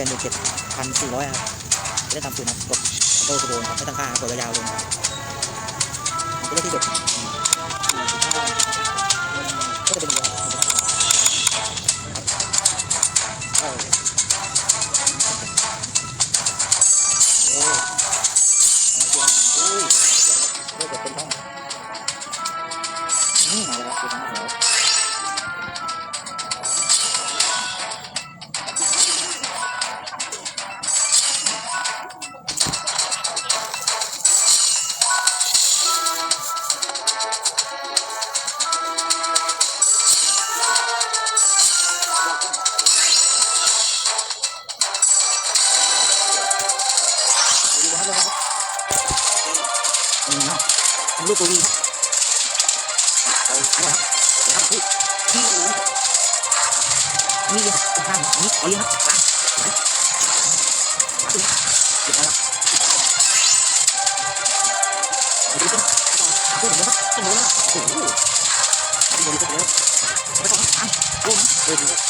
เป็นอยู่เจ็ดพันสี่ร้อยครับจะได้ทำสูตนะกดโต้กระโดนครับไม่ตั้งค่ากดยาวๆลงครับจะได้ที่เด็ด ดูหนึ่งนะครับต้องดูนี้โหโนไปแล้วไปตรันนะเออดีน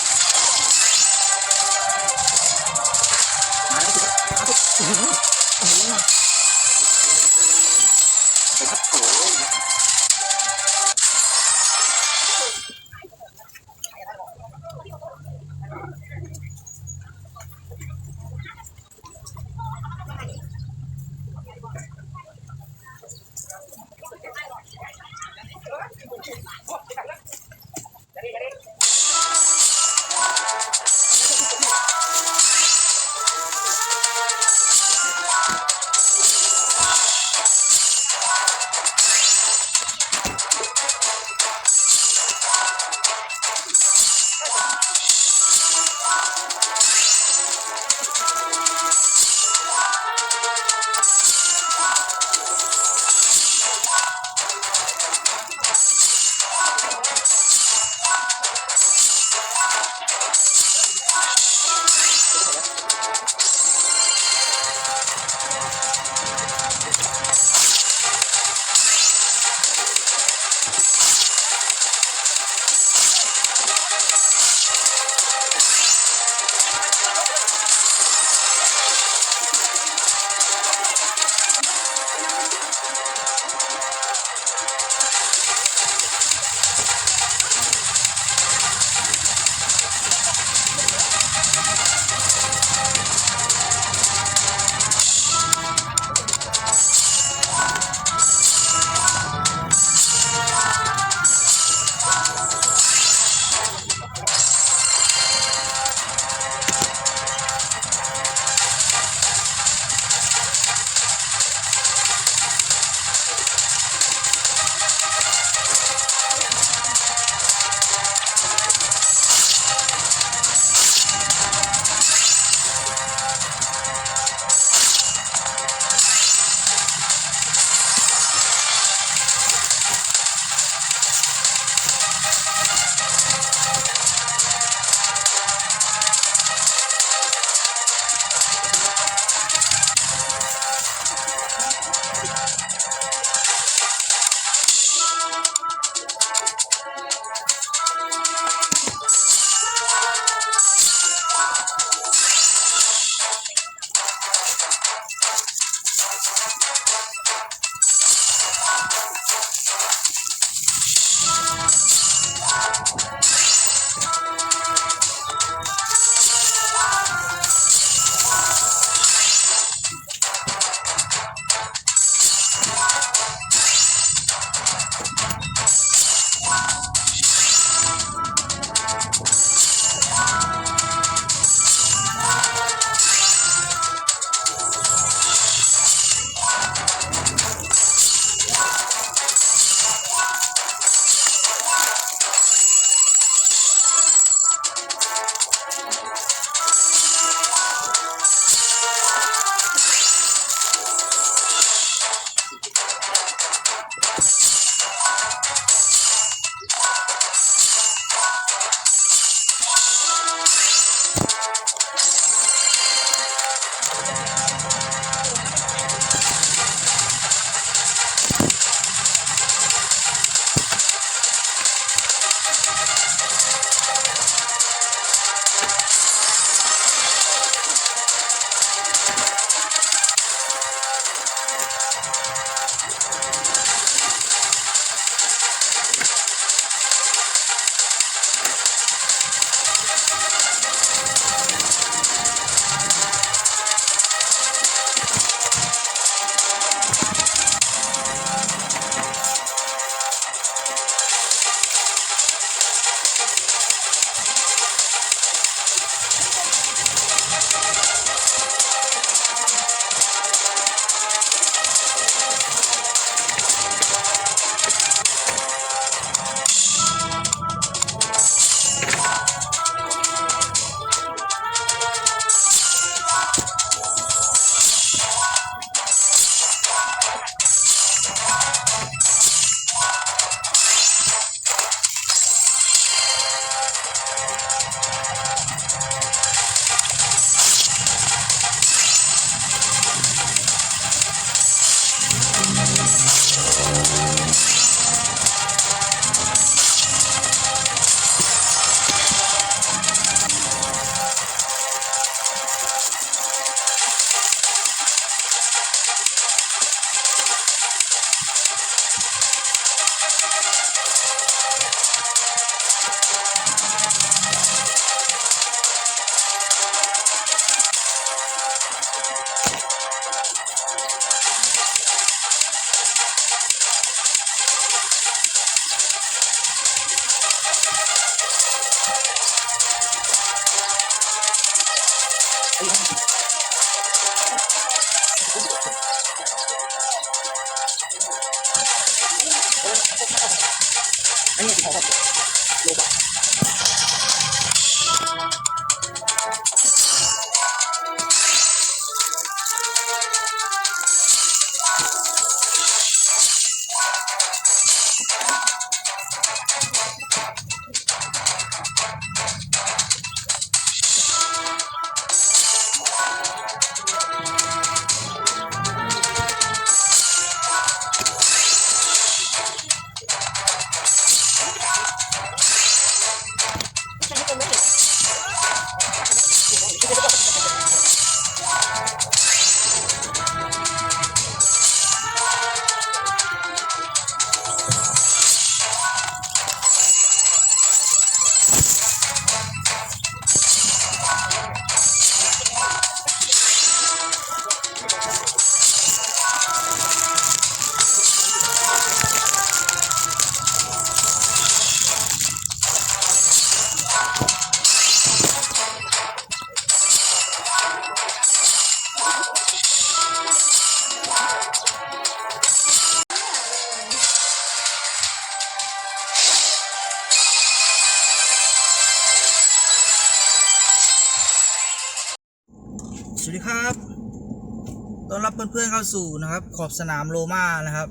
เพื่อนเข้าสู่นะครับ ขอบสนามโรม่านะครับ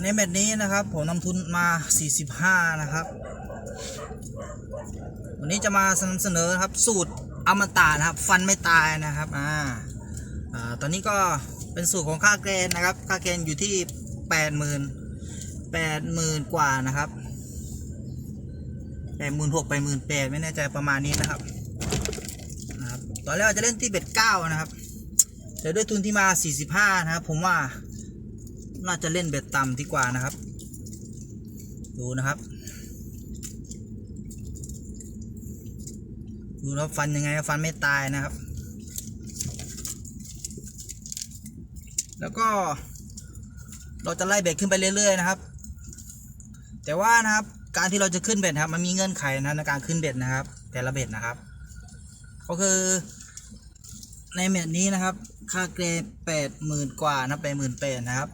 ในแมตช์นี้นะครับ ผมนำทุนมา 45 นะครับ วันนี้จะมาสนำเสนอนครับ สูตรอมตะนะครับ ฟันไม่ตายนะครับอ่าตอนนี้ก็เป็นสูตรของค่าเกรนนะครับค่าเกรนอยู่ที่80,000 80,000 กว่านะครับ86,000 88,000ไม่แน่ใจประมาณนี้นะครับนะครับ ตอนแรกจะเล่นที่เบ็ดเก้านะครับ แต่ด้วยทุนที่มา 45 นะครับ ผมว่าน่าจะเล่นเบ็ดต่ำดีกว่านะครับ ดูนะครับ ดูนะครับฟันยังไงฟันไม่ตายนะครับ แล้วก็ เราจะไล่เบ็ดขึ้นไปเรื่อยๆนะครับ แต่ว่านะครับการที่เราจะขึ้นเบ็ดครับมันมีเงื่อนไขนะในการขึ้นเบ็ดนะครับ แต่ละเบ็ดนะครับ ก็คือในแมตช์นี้นะครับ ค่าเกรดแปดหมื่นกว่านะแปดหมื่นแปดนะครับ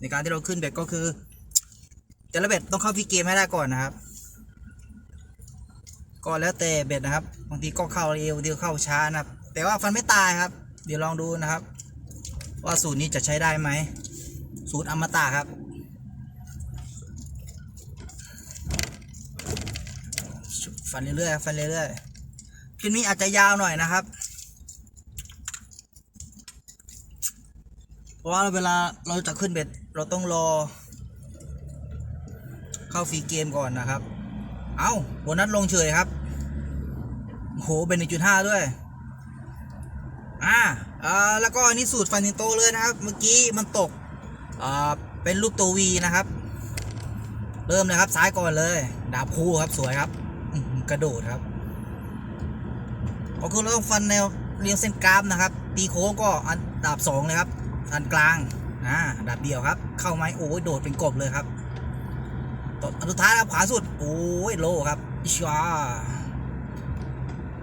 ในการที่เราขึ้นเบ็ดก็คือ แต่ละเบ็ดต้องเข้าฟรีเกมให้ได้ก่อนนะครับ ก็แล้วแต่เบ็ดนะครับบางทีก็เข้าเร็วบางทีก็เข้าช้านะครับ แต่ว่าฟันไม่ตายครับ เดี๋ยวลองดูนะครับ ว่าสูตรนี้จะใช้ได้ไหมสูตรอมตะครับฟันเรื่อยๆฟันเรื่อยๆ คลิปนี้อาจจะยาวหน่อยนะครับ เพราะว่าเวลาเราจะขึ้นเบ็ด เราต้องรอ เข้าฟรีเกมก่อนนะครับ เอาโบนัสลงเฉยครับโหเป็น1.5ด้วย อ่าอ่าแล้วก็อันนี้สูตรฟันติโตเลยนะครับ เมื่อกี้มันตกอ่าเป็นลูกตัววีนะครับ เริ่มเลยครับซ้ายก่อนเลย ดาบคู่ครับสวยครับ กระโดดครับ ก็คือเราต้องฟันแนวเรียงเส้นกราฟนะครับ ตีโค้งก็อันดาบสองเลยครับ อันกลางอ่าดาบเดียวครับ เข้าไหมโอ้ยโดดเป็นกบเลยครับตอนอันสุดท้ายครับขวาสุดโอ้ยโลครับอิชวา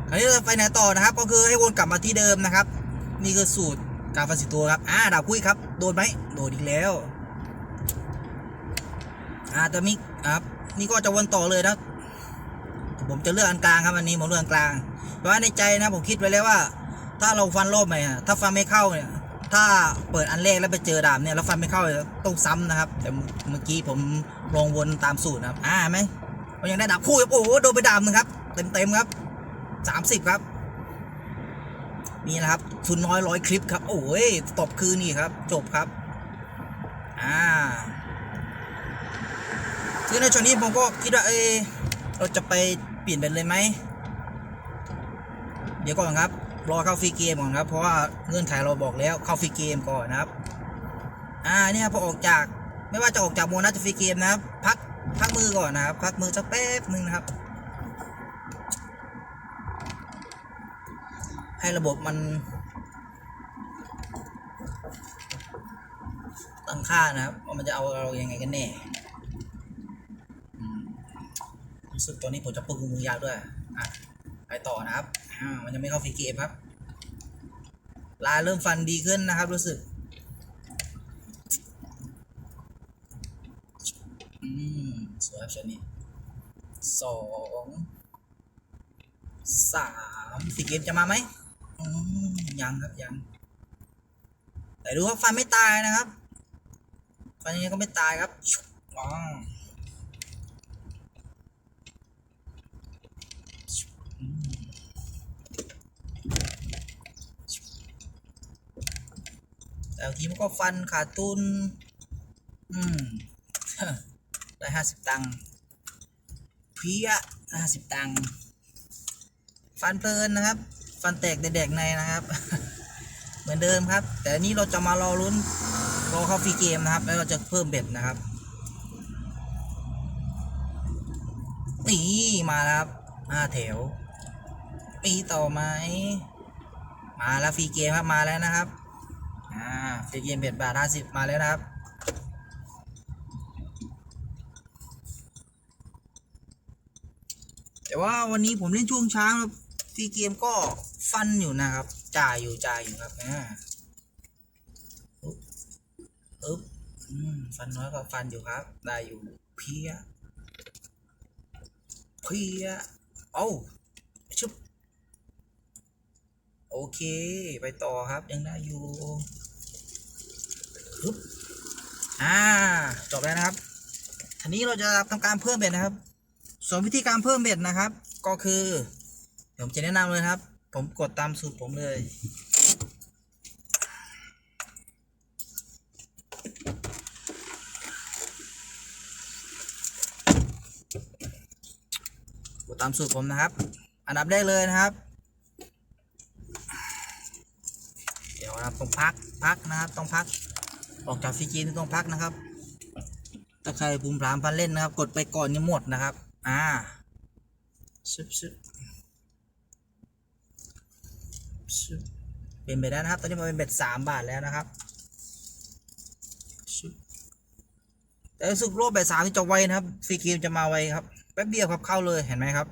คราวนี้เราจะไปไหนต่อนะครับ ก็คือให้วนกลับมาที่เดิมนะครับ นี่คือสูตรการฟันสิตัวครับอ่าดาบคุยครับโดนไหมโดนอีกแล้วอ่าแต่มีครับนี่ก็จะวนต่อเลยนะ ผมจะเลือกอันกลางครับอันนี้ผมเลือกอันกลาง เพราะว่าในใจนะผมคิดไว้แล้วว่า ถ้าเราฟันรอบใหม่ถ้าฟันไม่เข้าเนี่ย ถ้าเปิดอันแรกแล้วไปเจอดาบเนี่ยแล้วฟันไม่เข้าต้องซ้ำนะครับ แต่เมื่อกี้ผมลองวนตามสูตรนะครับ อ่าไหมเรายังได้ดาบคู่ครับโอ้โหโดนไปดาบนึงครับเต็มเต็มครับสามสิบครับนี่นะครับทุนน้อยร้อยคลิปครับ โอ้ยตบคืนนี่ครับ จบครับ อ่าคือในช่วงนี้ผมก็คิดว่าเออเราจะไป เปลี่ยนเป็นเลยไหม เดี๋ยวก่อนครับ รอเข้าฟรีเกมก่อนครับ เพราะว่าเงื่อนไขเราบอกแล้วเข้าฟรีเกมก่อนนะครับ อ่าเนี่ยพอออกจากไม่ว่าจะออกจากโมนัสฟรีเกมนะครับ พักพักมือก่อนนะครับ พักมือสักแป๊บหนึ่งนะครับ ให้ระบบมันตั้งค่านะครับว่ามันจะเอาเรายังไงกันแน่ พรู้สึกตัวนี้ผมจะปึกมือยาวด้วยอะไปต่อนะครับอ่ามันยังไม่เข้าฟรีเกมครับ ลายเริ่มฟันดีขึ้นนะครับ รู้สึกอืมสวยครับชนี้สองสามฟรีเกมจะมาไหมยังครับยัง แต่ดูครับฟันไม่ตายนะครับ ฟันยังไงก็ไม่ตายครับชุบว้าวชุบอืมชุบ แต่บางทีมันก็ฟันขาดทุน อืม ได้ห้าสิบตังค์เพี้ยห้าสิบตังค์ ฟันเพลินนะครับ ฟันแตกแดกๆในนะครับ เหมือนเดิมครับ แต่นี้เราจะมารอลุ้นรอเข้าฟรีเกมนะครับ แล้วเราจะเพิ่มเบ็ดนะครับ นี่มาครับห้าแถวมีต่อไหมมาแล้วฟรีเกมครับ มาแล้วนะครับ ฟรีเกมเบ็ดบาทห้าสิบมาแล้วนะครับ แต่ว่าวันนี้ผมเล่นช่วงเช้าครับฟรีเกมก็ฟันอยู่นะครับ จ่ายอยู่จ่ายอยู่ครับอ่าอุ๊บอึ๊บอืมฟันน้อยกว่าฟันอยู่ครับ ได้อยู่เพียเพียเอ้าชุบโอเค ไปต่อครับ ยังได้อยู่ ฮึบอ่าจบแล้วนะครับทีนี้เราจะทำการเพิ่มเบ็ดนะครับ ส่วนวิธีการเพิ่มเบ็ดนะครับ ก็คือผมจะแนะนำเลยครับ ผมกดตามสูตรผมเลยกดตามสูตรผมนะครับ อันดับแรกเลยนะครับ เดี๋ยวนะครับต้องพักพักนะครับต้องพัก ออกจากฟรีจีต้องพักนะครับถ้าใครภูมิพรามพันเล่นนะครับ กดไปก่อนนี่หมดนะครับ อ่าชึบชึบชึบเป็นไปได้นะครับ ตอนนี้มันเป็นเบ็ดสามบาทแล้วนะครับชึบแต่รู้สึกโลบเบ็ดสามที่จะไวนะครับฟรีเกมจะมาไวครับแป๊บเดียวครับเข้าเลยเห็นไหมครับ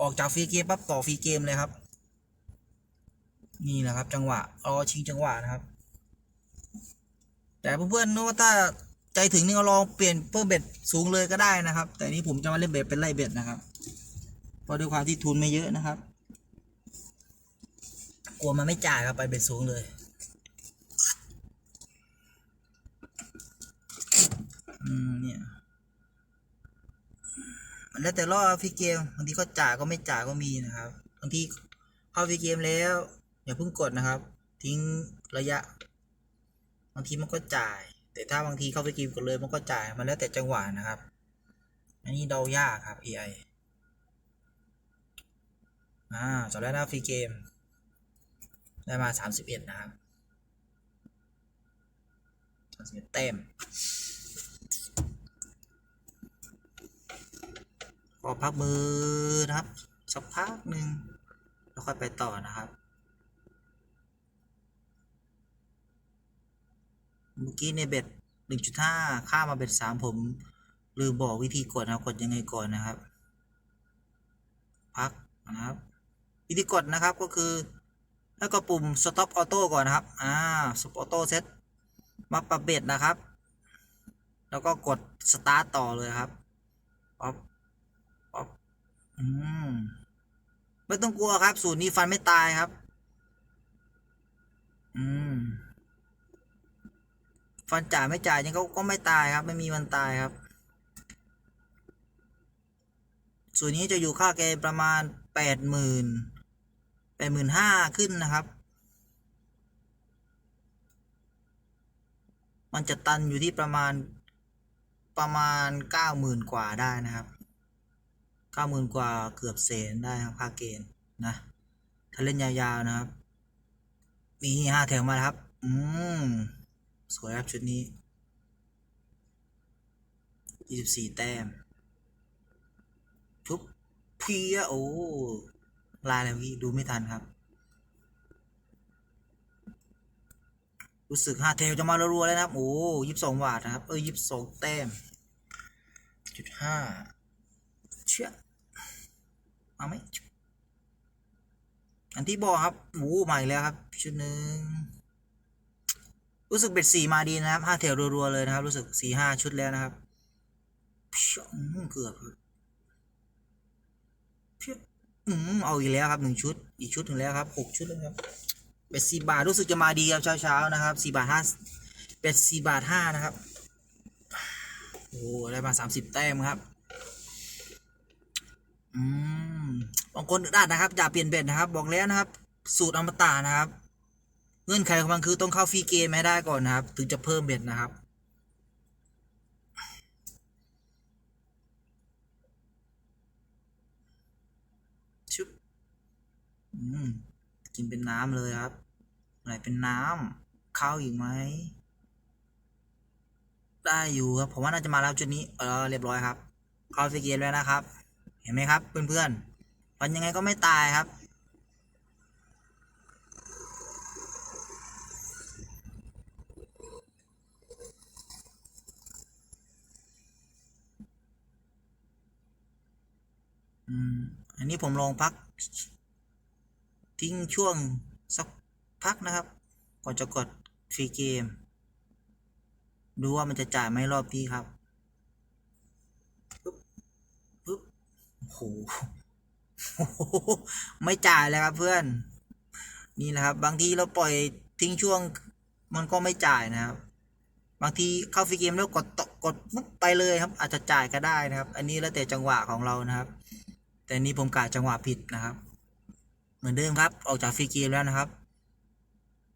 ออกจากฟรีเกมปั๊บต่อฟรีเกมเลยครับ นี่แหละครับ จังหวะรอชิงจังหวะนะครับ แต่เพื่อนๆนึกว่าถ้าใจถึงนี่ก็ลองเปลี่ยนเพิ่มเบ็ดสูงเลยก็ได้นะครับ แต่นี้ผมจะมาเล่นเบ็ดเป็นไล่เบ็ดนะครับเพราะด้วยความที่ทุนไม่เยอะนะครับ กลัวมันไม่จ่ายครับไปเบ็ดสูงเลยอืมเนี่ยมันแล้วแต่รอบฟรีเกมบางทีก็จ่ายก็ไม่จ่ายก็มีนะครับบางทีเข้าฟรีเกมแล้วอย่าเพิ่งกดนะครับ ทิ้งระยะ บางทีมันก็จ่าย แต่ถ้าบางทีเข้าฟรีเกมกดเลยมันก็จ่ายมันแล้วแต่จังหวะนะครับ อันนี้เดายากครับ AI อ่าจบแล้วนะฟรีเกม ได้มาสามสิบเอ็ดนะครับสามสิบเอ็ดเต็มก็พักมือนะครับ สักพักหนึ่งแล้วค่อยไปต่อนะครับ เมื่อกี้ในเบ็ดหนึ่งจุดห้าค่ามาเบ็ดสามผม ลืมบอกวิธีกดนะครับกดยังไงก่อนนะครับ พักนะครับ วิธีกดนะครับก็คือ แล้วก็ปุ่ม stop auto ก่อนนะครับอ่า stop auto set มาปรับเบ็ดนะครับ แล้วก็กด start ต่อเลยครับป๊อปป๊อปอืมไม่ต้องกลัวครับ สูตรนี้ฟันไม่ตายครับ อืม ฟันจ่ายไม่จ่ายยังก็ก็ไม่ตายครับ ไม่มีวันตายครับ ส่วนนี้จะอยู่ค่าเกณฑ์ประมาณแปดหมื่นแปดหมื่นห้าขึ้นนะครับ มันจะตันอยู่ที่ประมาณประมาณเก้าหมื่นกว่าได้นะครับเก้าหมื่นกว่าเกือบเศษได้ครับค่าเกณฑ์นะถ้าเล่นยาวๆนะครับ มีห้าแถวมาครับ อืม สวยครับชุดนี้ยี่สิบสี่แต้ม ชุบเพียโอ้ลายอะไรเมื่อกี้ดูไม่ทันครับ รู้สึกห้าเทลจะมารัวๆแล้วนะครับ โอ้ยี่สิบสองบาทนะครับ เออยี่สิบสองแต้มจุดห้าเชื่อเอาไหมอันที่บอกครับโอ้โหมาอีกแล้วครับ ชุดหนึ่ง รู้สึกเบ็ดสี่มาดีนะครับห้าแถวรัวๆเลยนะครับ รู้สึกสี่ห้าชุดแล้วนะครับอืมเกือบเพี้ยอืมเอาอีกแล้วครับหนึ่งชุด อีกชุดหนึ่งแล้วครับหกชุดแล้วครับเบ็ดสี่บาทรู้สึกจะมาดีครับเช้าๆนะครับสี่บาทห้าเบ็ดสี่บาทห้านะครับโอ้โหได้มาสามสิบแต้มครับอืมบางคนอึดอัดนะครับอย่าเปลี่ยนเบ็ดนะครับ บอกแล้วนะครับ สูตรอมตะนะครับ เงื่อนไขของมันคือต้องเข้าฟรีเกมให้ได้ก่อนนะครับ ถึงจะเพิ่มเบ็ดนะครับ ชุบอืมกินเป็นน้ำเลยครับ ไหนเป็นน้ำข้าวอีกไหม ได้อยู่ครับ ผมว่าน่าจะมาแล้วจุดนี้ เออเรียบร้อยครับ เข้าฟรีเกมแล้วนะครับ เห็นไหมครับเพื่อนๆฟันยังไงก็ไม่ตายครับ อันนี้ผมลองพัก ทิ้งช่วงสักพักนะครับ ก่อนจะกดฟรีเกม ดูว่ามันจะจ่ายไหมรอบนี้ครับปึ๊บปึ๊บโอ้โหไม่จ่ายเลยครับเพื่อน นี่แหละครับบางทีเราปล่อยทิ้งช่วงมันก็ไม่จ่ายนะครับ บางทีเข้าฟรีเกมแล้วกดตกดไปเลยครับ อาจจะจ่ายก็ได้นะครับ อันนี้แล้วแต่จังหวะของเรานะครับ แต่นี้ผมกะจังหวะผิดนะครับ เหมือนเดิมครับ ออกจากฟรีเกมแล้วนะครับ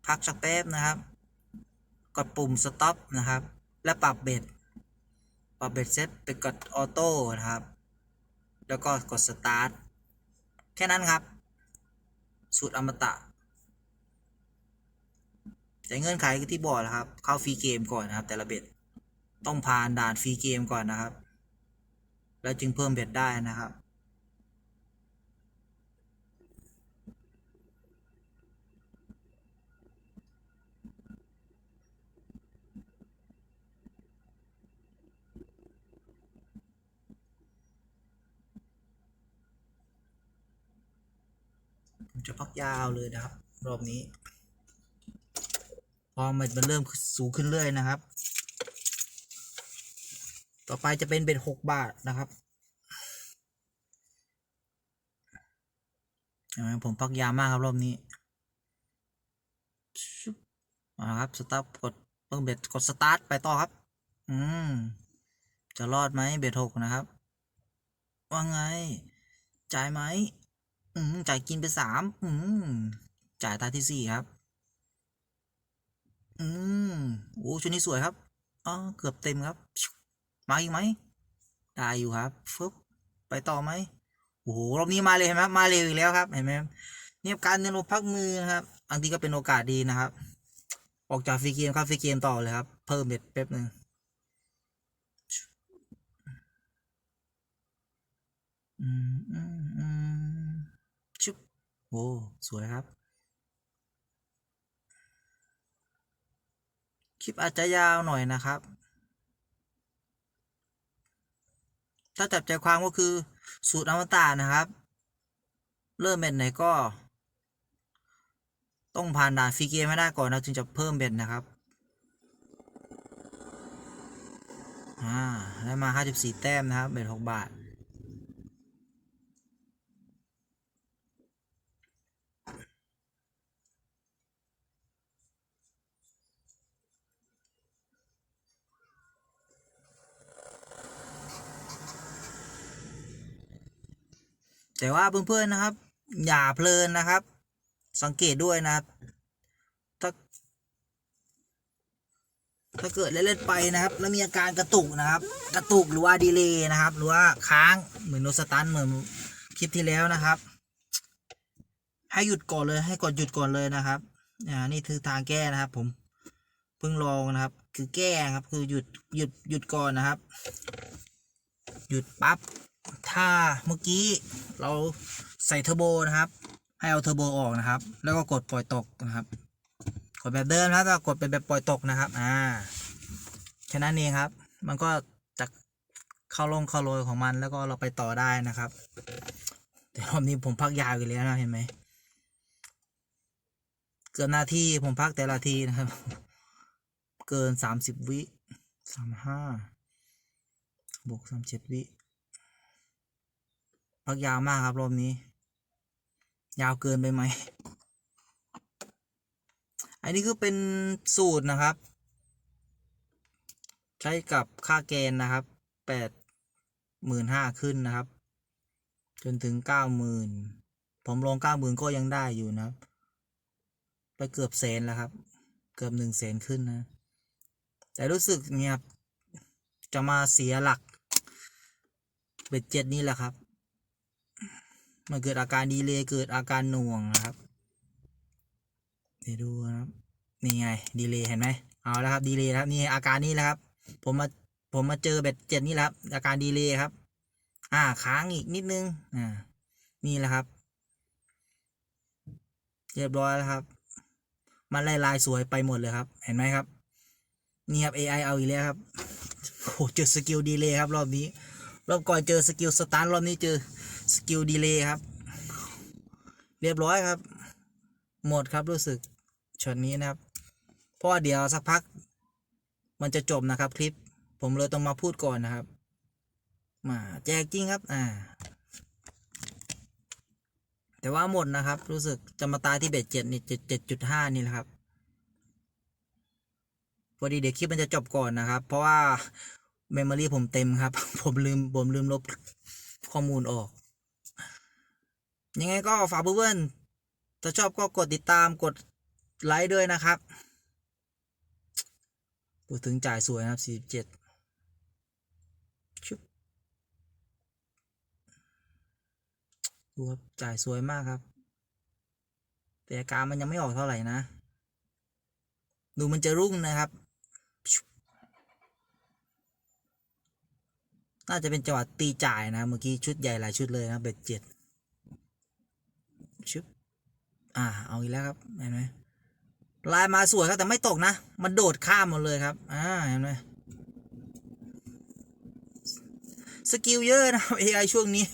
พักสักแป๊บนะครับ กดปุ่ม stop นะครับ และปรับเบ็ด ปรับเบ็ดเซตไปกดออโต้นะครับ แล้วก็กด start แค่นั้นครับ สูตรอมตะแต่เงื่อนไขก็ที่บอกแหล้วครับ เข้าฟรีเกมก่อนนะครับ แต่ละเบ็ดต้องผ่านด่านฟรีเกมก่อนนะครับ แล้วจึงเพิ่มเบ็ดได้นะครับ จะพักยาวเลยนะครับ รอบนี้ พอมันมันเริ่มสูงขึ้นเรื่อยนะครับ ต่อไปจะเป็นเบ็ดหกบาทนะครับผมพักยาวมากครับรอบนี้ชุบมาครับสตาร์ทกดเพิ่งเบ็ดกดสตาร์ทไปต่อครับ อืม จะรอดไหมเบ็ดหกนะครับ ว่าไง จ่ายไหม จ่ายกินไปสามอืมจ่ายตาที่สี่ครับ อืมโอ้ชุดนี้สวยครับอ๋อเกือบเต็มครับ มาอีกไหมได้อยู่ครับฟึบไปต่อไหมโอ้โหรอบนี้มาเลยเห็นไหมมาเร็วอีกแล้วครับเห็นไหมเนี่ยการเดินลงพักมือนะครับบางทีก็เป็นโอกาสดีนะครับ ออกจากฟรีเกมเข้าฟรีเกมต่อเลยครับ เพิ่มเบ็ดแป๊บหนึ่งอืมอืม โอ้สวยครับ คลิปอาจจะยาวหน่อยนะครับ ถ้าจับใจความก็คือสูตรอมตะนะครับ เริ่มเบ็ดไหนก็ ต้องผ่านด่านฟรีเกมให้ได้ก่อนนะจึงจะเพิ่มเบ็ดนะครับอ่าได้มา 54 แต้มนะครับเบ็ด6บาท แต่ว่าเพื่อนๆนะครับ อย่าเพลินนะครับ สังเกตด้วยนะครับถ้าถ้าเกิดเล่นๆไปนะครับ แล้วมีอาการกระตุกนะครับ กระตุกหรือว่าดีเลย์นะครับ หรือว่าค้างเหมือนโนสตันเหมือนคลิปที่แล้วนะครับ ให้หยุดก่อนเลยให้กดหยุดก่อนเลยนะครับอ่านี่คือทางแก้นะครับ ผมเพิ่งลองนะครับ คือแก้ครับคือหยุดหยุดหยุดก่อนนะครับ หยุดปั๊บ ถ้าเมื่อกี้เราใส่เทอร์โบนะครับ ให้เอาเทอร์โบออกนะครับ แล้วก็กดปล่อยตกนะครับ กดแบบเดิมนะครับแล้วกดเป็นแบบปล่อยตกนะครับอ่าแค่นั้นเองครับ มันก็จะเข้าลงเข้าโรยของมันแล้วก็เราไปต่อได้นะครับแแต่รอบนี้ผมพักยาวอยู่แล้วนะเห็นไหมเกินนาทีผมพักแต่ละทีนะครับ เกินสามสิบวิสามห้าบวกสามเจ็ดวิ พักยาวมากครับรอบนี้ ยาวเกินไปไหม อันนี้คือเป็นสูตรนะครับ ใช้กับค่าเกณฑ์นะครับแปดหมื่นห้าขึ้นนะครับ จนถึงเก้าหมื่นผมลงเก้าหมื่นก็ยังได้อยู่นะครับ ไปเกือบแสนแล้วครับ เกือบหนึ่งแสนขึ้นนะ แต่รู้สึกเนี่ยจะมาเสียหลักเบ็ดเจ็ดนี่แหละครับ มันเกิดอาการดีเลย์เกิดอาการหน่วงนะครับ เดี๋ยวดูนะครับนี่ไงดีเลย์เห็นไหมเอาแล้วครับดีเลย์ครับนี่อาการนี้แหละครับ ผมมาผมมาเจอเบ็ดเจ็ดนี่แหละครับ อาการดีเลย์ครับ อ่าค้างอีกนิดนึงอ่านี่แหละครับ เรียบร้อยแล้วครับ มันลายลายสวยไปหมดเลยครับ เห็นไหมครับ นี่ครับ AI เอาอีกแล้วครับโอ้โหเจอสกิลดีเลย์ครับรอบนี้ รอบก่อนเจอสกิลสตาร์รอบนี้เจอสกิลดีเลย์ครับ เรียบร้อยครับ หมดครับรู้สึกช็อตนี้นะครับเพราะเดี๋ยวสักพัก มันจะจบนะครับคลิป ผมเลยต้องมาพูดก่อนนะครับ มาแจกจริงครับ อ่า แต่ว่าหมดนะครับ รู้สึกจะมาตายที่เบ็ดเจ็ดนี่เจ็ดเจ็ดจุดห้านี่แหละครับพอดีเดี๋ยวคลิปมันจะจบก่อนนะครับ เพราะว่า เมมโมรีผมเต็มครับ ผมลืม ผมลืมลบข้อมูลออก ยังไงก็ฝากเพื่อนๆถ้าชอบก็กดติดตามกดไลค์ด้วยนะครับพูดถึงจ่ายสวยนะครับ47ชุบดูครับจ่ายสวยมากครับ แต่อาการมันยังไม่ออกเท่าไหร่นะ ดูมันจะรุ่งนะครับ น่าจะเป็นจังหวะตีจ่ายนะ เมื่อกี้ชุดใหญ่หลายชุดเลยนะเบ็ดเจ็ดชุบอ่า เอาอีกแล้วครับเห็นไหมลายมาสวยครับแต่ไม่ตกนะ มันโดดข้ามหมดเลยครับ อ่าเห็นไหมสกิลเยอะนะ AI ช่วงนี้